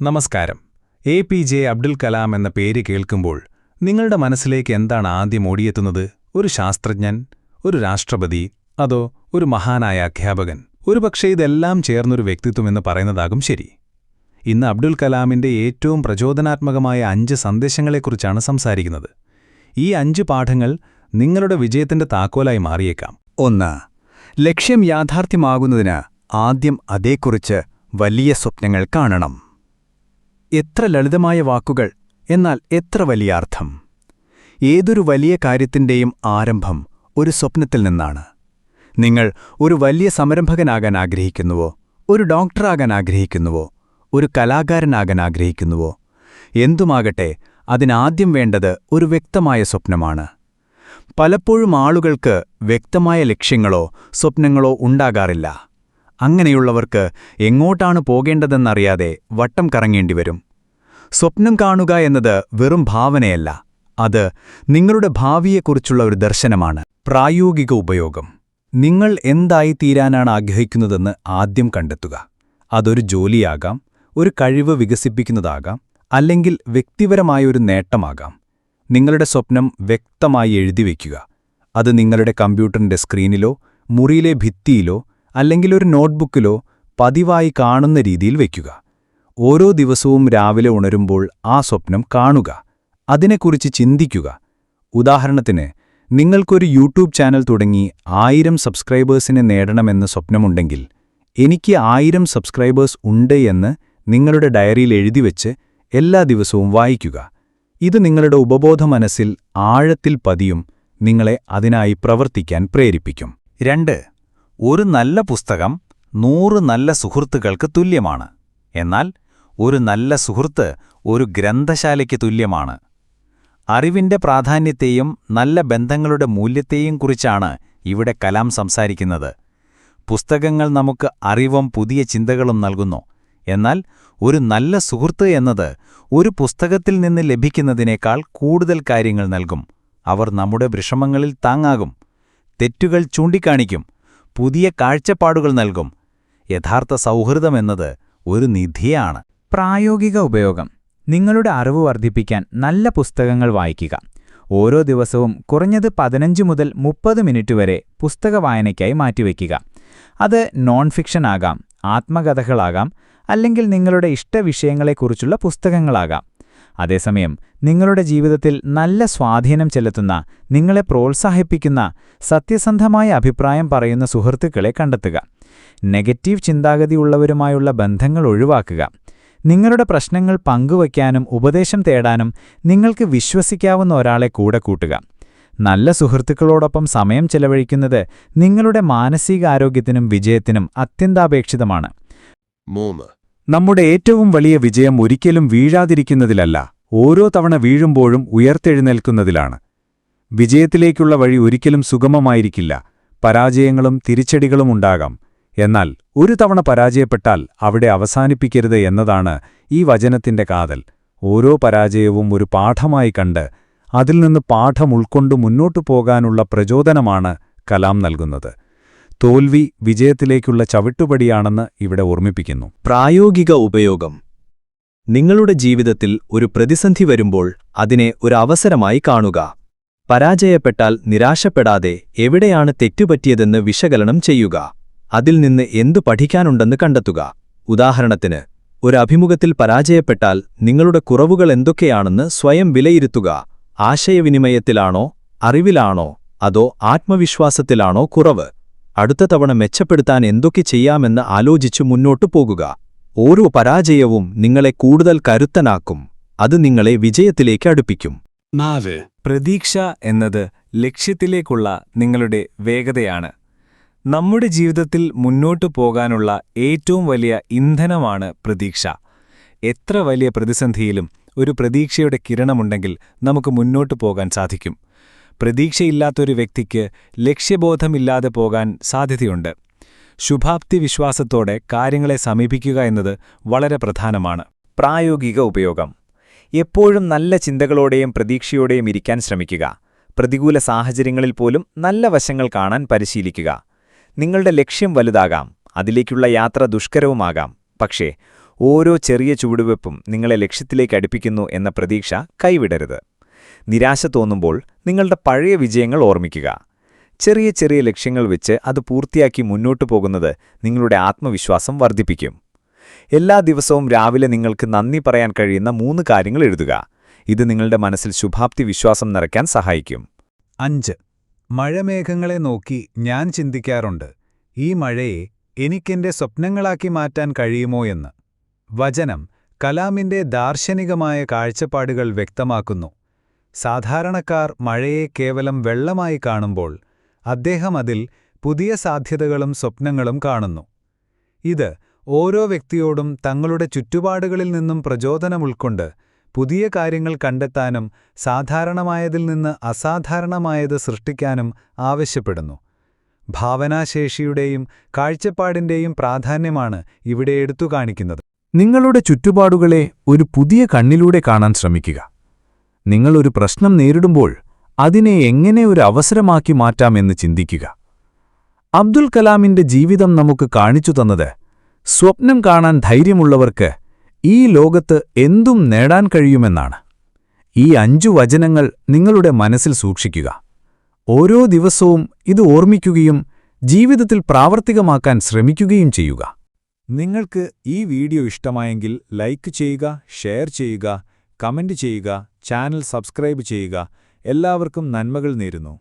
നമസ്കാരം. A P J Abdul Kalam എന്ന പേര് കേൾക്കുമ്പോൾ നിങ്ങളുടെ മനസ്സിലേക്ക് എന്താണ് ആദ്യം ഓടിയെത്തുന്നത്? ഒരു ശാസ്ത്രജ്ഞൻ ഒരു രാഷ്ട്രപതി അതോ ഒരു മഹാനായ അധ്യാപകൻ? ഒരുപക്ഷേ ഇതെല്ലാം ചേർന്നൊരു വ്യക്തിത്വം എന്ന് പറയുന്നതാകും ശരി. ഇന്ന് അബ്ദുൽ കലാമിന്റെ ഏറ്റവും പ്രചോദനാത്മകമായ അഞ്ച് സന്ദേശങ്ങളെക്കുറിച്ചാണ് സംസാരിക്കുന്നത്. ഈ അഞ്ച് പാഠങ്ങൾ നിങ്ങളുടെ വിജയത്തിന്റെ താക്കോലായി മാറിയേക്കാം. ഒന്ന് ലക്ഷ്യം യാഥാർത്ഥ്യമാകുന്നതിന് ആദ്യം അതേക്കുറിച്ച് വലിയ സ്വപ്നങ്ങൾ കാണണം. എത്ര ലളിതമായ വാക്കുകൾ എന്നാൽ എത്ര വലിയ അർത്ഥം. ഏതൊരു വലിയ കാര്യത്തിന്റെയും ആരംഭം ഒരു സ്വപ്നത്തിൽ നിന്നാണ്. നിങ്ങൾ ഒരു വലിയ സംരംഭകനാകാൻ ആഗ്രഹിക്കുന്നുവോ ഒരു ഡോക്ടറാകാൻ ആഗ്രഹിക്കുന്നുവോ ഒരു കലാകാരനാകാൻ ആഗ്രഹിക്കുന്നുവോ എന്തുമാകട്ടെ അതിനാദ്യം വേണ്ടത് ഒരു വ്യക്തമായ സ്വപ്നമാണ്. പലപ്പോഴും ആളുകൾക്ക് വ്യക്തമായ ലക്ഷ്യങ്ങളോ സ്വപ്നങ്ങളോ ഉണ്ടാകാറില്ല. അങ്ങനെയുള്ളവർക്ക് എങ്ങോട്ടാണ് പോകേണ്ടതെന്നറിയാതെ വട്ടം കറങ്ങേണ്ടി വരും സ്വപ്നം കാണുക എന്നത് വെറും ഭാവനയല്ല അത് നിങ്ങളുടെ ഭാവിയെക്കുറിച്ചുള്ള ഒരു ദർശനമാണ്. പ്രായോഗിക ഉപയോഗം. നിങ്ങൾ എന്തായി എന്തായിത്തീരാനാണ് ആഗ്രഹിക്കുന്നതെന്ന് ആദ്യം കണ്ടെത്തുക. അതൊരു ജോലിയാകാം ഒരു കഴിവ് വികസിപ്പിക്കുന്നതാകാം അല്ലെങ്കിൽ വ്യക്തിപരമായ ഒരു നേട്ടമാകാം. നിങ്ങളുടെ സ്വപ്നം വ്യക്തമായി എഴുതിവെക്കുക അത് നിങ്ങളുടെ കമ്പ്യൂട്ടറിന്റെ സ്ക്രീനിലോ മുറിയിലെ ഭിത്തിയിലോ അല്ലെങ്കിൽ ഒരു നോട്ട്ബുക്കിലോ പതിവായി കാണുന്ന രീതിയിൽ വയ്ക്കുക. ഓരോ ദിവസവും രാവിലെ ഉണരുമ്പോൾ ആ സ്വപ്നം കാണുക. അതിനെക്കുറിച്ച് ചിന്തിക്കുക. ഉദാഹരണത്തിന് നിങ്ങൾക്കൊരു യൂട്യൂബ് ചാനൽ തുടങ്ങി ആയിരം സബ്സ്ക്രൈബേഴ്സിനെ നേടണമെന്ന് സ്വപ്നമുണ്ടെങ്കിൽ എനിക്ക് ആയിരം സബ്സ്ക്രൈബേഴ്സ് ഉണ്ട് എന്ന് നിങ്ങളുടെ ഡയറിയിൽ എഴുതിവെച്ച് എല്ലാ ദിവസവും വായിക്കുക. ഇത് നിങ്ങളുടെ ഉപബോധ മനസ്സിൽ ആഴത്തിൽ പതിയും നിങ്ങളെ അതിനായി പ്രവർത്തിക്കാൻ പ്രേരിപ്പിക്കും. രണ്ട് ഒരു നല്ല പുസ്തകം നൂറ് നല്ല സുഹൃത്തുക്കൾക്ക് തുല്യമാണ്. എന്നാൽ ഒരു നല്ല സുഹൃത്ത് ഒരു ഗ്രന്ഥശാലയ്ക്ക് തുല്യമാണ്. അറിവിന്റെ പ്രാധാന്യത്തെയും നല്ല ബന്ധങ്ങളുടെ മൂല്യത്തെയും കുറിച്ചാണ് ഇവിടെ കലാം സംസാരിക്കുന്നത്. പുസ്തകങ്ങൾ നമുക്ക് അറിവും പുതിയ ചിന്തകളും നൽകുന്നു. എന്നാൽ ഒരു നല്ല സുഹൃത്ത് എന്നത് ഒരു പുസ്തകത്തിൽ നിന്ന് ലഭിക്കുന്നതിനേക്കാൾ കൂടുതൽ കാര്യങ്ങൾ നൽകും. അവർ നമ്മുടെ വിഷമങ്ങളിൽ താങ്ങാകും. തെറ്റുകൾ ചൂണ്ടിക്കാണിക്കും. പുതിയ കാഴ്ചപ്പാടുകൾ നൽകും. യഥാർത്ഥ സൗഹൃദമെന്നത് ഒരു നിധിയാണ്. പ്രായോഗിക ഉപയോഗം. നിങ്ങളുടെ അറിവ് വർദ്ധിപ്പിക്കാൻ നല്ല പുസ്തകങ്ങൾ വായിക്കുക. ഓരോ ദിവസവും കുറഞ്ഞത് പതിനഞ്ച് മുതൽ മുപ്പത് മിനിറ്റ് വരെ പുസ്തക വായനയ്ക്കായി മാറ്റിവെക്കുക. അത് നോൺ ഫിക്ഷൻ ആകാം ആത്മകഥകളാകാം അല്ലെങ്കിൽ നിങ്ങളുടെ ഇഷ്ടവിഷയങ്ങളെക്കുറിച്ചുള്ള പുസ്തകങ്ങളാകാം. അതേസമയം നിങ്ങളുടെ ജീവിതത്തിൽ നല്ല സ്വാധീനം ചെലുത്തുന്ന നിങ്ങളെ പ്രോത്സാഹിപ്പിക്കുന്ന സത്യസന്ധമായ അഭിപ്രായം പറയുന്ന സുഹൃത്തുക്കളെ കണ്ടെത്തുക. നെഗറ്റീവ് ചിന്താഗതിയുള്ളവരുമായുള്ള ബന്ധങ്ങൾ ഒഴിവാക്കുക. നിങ്ങളുടെ പ്രശ്നങ്ങൾ പങ്കുവയ്ക്കാനും ഉപദേശം തേടാനും നിങ്ങൾക്ക് വിശ്വസിക്കാവുന്ന ഒരാളെ കൂടെ കൂട്ടുക. നല്ല സുഹൃത്തുക്കളോടൊപ്പം സമയം ചെലവഴിക്കുന്നത് നിങ്ങളുടെ മാനസികാരോഗ്യത്തിനും വിജയത്തിനും അത്യന്താപേക്ഷിതമാണ്. മൂന്ന്. നമ്മുടെ ഏറ്റവും വലിയ വിജയം ഒരിക്കലും വീഴാതിരിക്കുന്നതിലല്ല ഓരോ തവണ വീഴുമ്പോഴും ഉയർത്തെഴുന്നേൽക്കുന്നതിലാണ്. വിജയത്തിലേക്കുള്ള വഴി ഒരിക്കലും സുഗമമായിരിക്കില്ല പരാജയങ്ങളും തിരിച്ചടികളും ഉണ്ടാകാം. എന്നാൽ ഒരു തവണ പരാജയപ്പെട്ടാൽ അവിടെ അവസാനിപ്പിക്കരുത് എന്നതാണ് ഈ വചനത്തിന്റെ കാതൽ. ഓരോ പരാജയവും ഒരു പാഠമായി കണ്ട് അതിൽ നിന്ന് പാഠം ഉൾക്കൊണ്ടു മുന്നോട്ടു പോകാനുള്ള പ്രചോദനമാണ് കലാം നൽകുന്നത്. തോൽവി വിജയത്തിലേക്കുള്ള ചവിട്ടുപടിയാണെന്ന് ഇവിടെ ഓർമ്മിപ്പിക്കുന്നു. പ്രായോഗിക ഉപയോഗം. നിങ്ങളുടെ ജീവിതത്തിൽ ഒരു പ്രതിസന്ധി വരുമ്പോൾ അതിനെ ഒരു അവസരമായി കാണുക. പരാജയപ്പെട്ടാൽ നിരാശപ്പെടാതെ എവിടെയാണ് തെറ്റുപറ്റിയതെന്ന് വിശകലനം ചെയ്യുക. അതിൽ നിന്ന് എന്തു പഠിക്കാനുണ്ടെന്ന് കണ്ടെത്തുക. ഉദാഹരണത്തിന് ഒരു അഭിമുഖത്തിൽ പരാജയപ്പെട്ടാൽ നിങ്ങളുടെ കുറവുകൾ എന്തൊക്കെയാണെന്ന് സ്വയം വിലയിരുത്തുക. ആശയവിനിമയത്തിലാണോ അറിവിലാണോ അതോ ആത്മവിശ്വാസത്തിലാണോ കുറവ്? അടുത്ത തവണ മെച്ചപ്പെടുത്താൻ എന്തൊക്കെ ചെയ്യാമെന്ന് ആലോചിച്ചു മുന്നോട്ടു പോകുക. ഓരോ പരാജയവും നിങ്ങളെ കൂടുതൽ കരുത്തനാക്കും. അത് നിങ്ങളെ വിജയത്തിലേക്ക് അടുപ്പിക്കും. നാല്. പ്രതീക്ഷ എന്നത് ലക്ഷ്യത്തിലേക്കുള്ള നിങ്ങളുടെ വേഗതയാണ്. നമ്മുടെ ജീവിതത്തിൽ മുന്നോട്ടു പോകാനുള്ള ഏറ്റവും വലിയ ഇന്ധനമാണ് പ്രതീക്ഷ. എത്ര വലിയ പ്രതിസന്ധിയിലും ഒരു പ്രതീക്ഷയുടെ കിരണമുണ്ടെങ്കിൽ നമുക്ക് മുന്നോട്ടു പോകാൻ സാധിക്കും. പ്രതീക്ഷയില്ലാത്തൊരു വ്യക്തിക്ക് ലക്ഷ്യബോധമില്ലാതെ പോകാൻ സാധ്യതയുണ്ട്. ശുഭാപ്തി വിശ്വാസത്തോടെ കാര്യങ്ങളെ സമീപിക്കുക എന്നത് വളരെ പ്രധാനമാണ്. പ്രായോഗിക ഉപയോഗം. എപ്പോഴും നല്ല ചിന്തകളോടെയും പ്രതീക്ഷയോടെയും ഇരിക്കാൻ ശ്രമിക്കുക. പ്രതികൂല സാഹചര്യങ്ങളിൽ പോലും നല്ല വശങ്ങൾ കാണാൻ പരിശീലിക്കുക. നിങ്ങളുടെ ലക്ഷ്യം വലുതാകാം. അതിലേക്കുള്ള യാത്ര ദുഷ്കരവുമാകാം. പക്ഷേ ഓരോ ചെറിയ ചുവടുവെപ്പും നിങ്ങളെ ലക്ഷ്യത്തിലേക്ക് അടുപ്പിക്കുന്നു എന്ന പ്രതീക്ഷ കൈവിടരുത്. നിരാശ തോന്നുമ്പോൾ നിങ്ങളുടെ പഴയ വിജയങ്ങൾ ഓർമ്മിക്കുക. ചെറിയ ചെറിയ ലക്ഷ്യങ്ങൾ വെച്ച് അത് പൂർത്തിയാക്കി മുന്നോട്ടു പോകുന്നത് നിങ്ങളുടെ ആത്മവിശ്വാസം വർദ്ധിപ്പിക്കും. എല്ലാ ദിവസവും രാവിലെ നിങ്ങൾക്ക് നന്ദി പറയാൻ കഴിയുന്ന മൂന്ന് കാര്യങ്ങൾ എഴുതുക. ഇത് നിങ്ങളുടെ മനസ്സിൽ ശുഭാപ്തി വിശ്വാസം നിറയ്ക്കാൻ സഹായിക്കും. അഞ്ച്. മഴമേഘങ്ങളെ നോക്കി ഞാൻ ചിന്തിക്കാറുണ്ട്. ഈ മഴയെ എനിക്കെന്റെ സ്വപ്നങ്ങളാക്കി മാറ്റാൻ കഴിയുമോ എന്ന്. വചനം കലാമിന്റെ ദാർശനികമായ കാഴ്ചപ്പാടുകൾ വ്യക്തമാക്കുന്നു. സാധാരണക്കാർ മഴയെ കേവലം വെള്ളമായി കാണുമ്പോൾ അദ്ദേഹം അതിൽ പുതിയ സാധ്യതകളും സ്വപ്നങ്ങളും കാണുന്നു. ഇത് ഓരോ വ്യക്തിയോടും തങ്ങളുടെ ചുറ്റുപാടുകളിൽ നിന്നും പ്രചോദനം ഉൾക്കൊണ്ട് പുതിയ കാര്യങ്ങൾ കണ്ടെത്താനും സാധാരണമായതിൽ നിന്ന് അസാധാരണമായത് സൃഷ്ടിക്കാനും ആവശ്യപ്പെടുന്നു. ഭാവനാശേഷിയുടെയും കാഴ്ചപ്പാടിന്റെയും പ്രാധാന്യമാണ് ഇവിടെ എടുത്തു കാണിക്കുന്നത് നിങ്ങളുടെ ചുറ്റുപാടുകളെ ഒരു പുതിയ കണ്ണിലൂടെ കാണാൻ ശ്രമിക്കുക. നിങ്ങളൊരു പ്രശ്നം നേരിടുമ്പോൾ അതിനെ എങ്ങനെ ഒരു അവസരമാക്കി മാറ്റാമെന്ന് ചിന്തിക്കുക. അബ്ദുൽ കലാമിന്റെ ജീവിതം നമുക്ക് കാണിച്ചു തന്നത് സ്വപ്നം കാണാൻ ധൈര്യമുള്ളവർക്ക് ഈ ലോകത്ത് എന്തും നേടാൻ കഴിയുമെന്നാണ്. ഈ അഞ്ചു വചനങ്ങൾ നിങ്ങളുടെ മനസ്സിൽ സൂക്ഷിക്കുക. ഓരോ ദിവസവും ഇത് ഓർമ്മിക്കുകയും ജീവിതത്തിൽ പ്രാവർത്തികമാക്കാൻ ശ്രമിക്കുകയും ചെയ്യുക. നിങ്ങൾക്ക് ഈ വീഡിയോ ഇഷ്ടമായെങ്കിൽ ലൈക്ക് ചെയ്യുക ഷെയർ ചെയ്യുക കമന്റ് ചെയ്യുക ചാനൽ സബ്സ്ക്രൈബ് ചെയ്യുക. എല്ലാവർക്കും നന്മകൾ നേരുന്നു.